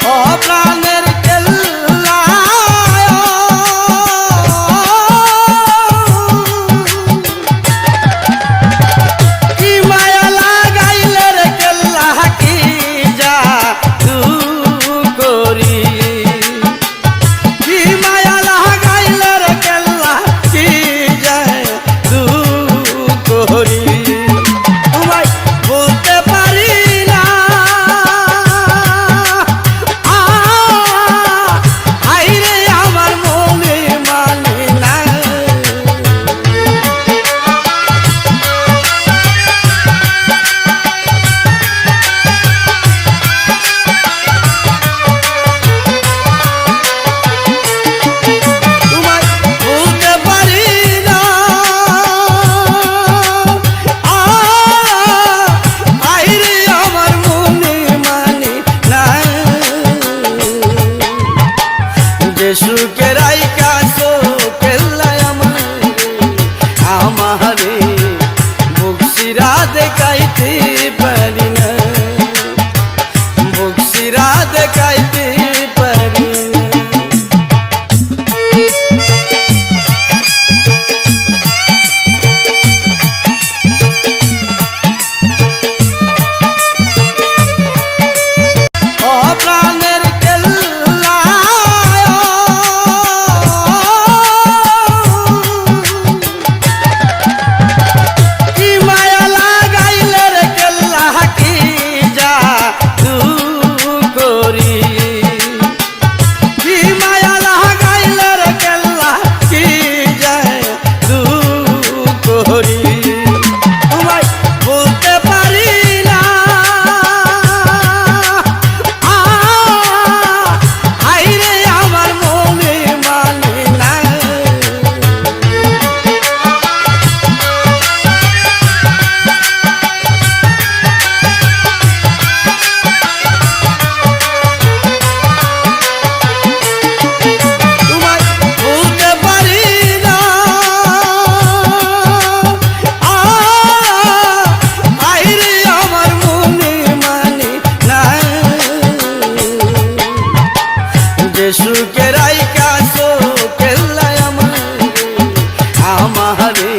ও প্রাণ সুখের আইকা কেল্লায় আমার আমারে বক্সিরা দেখাইতে পারি না। বক্সিরা দেখাই সুখের আইকা সো কেল্লায় আমার আমারে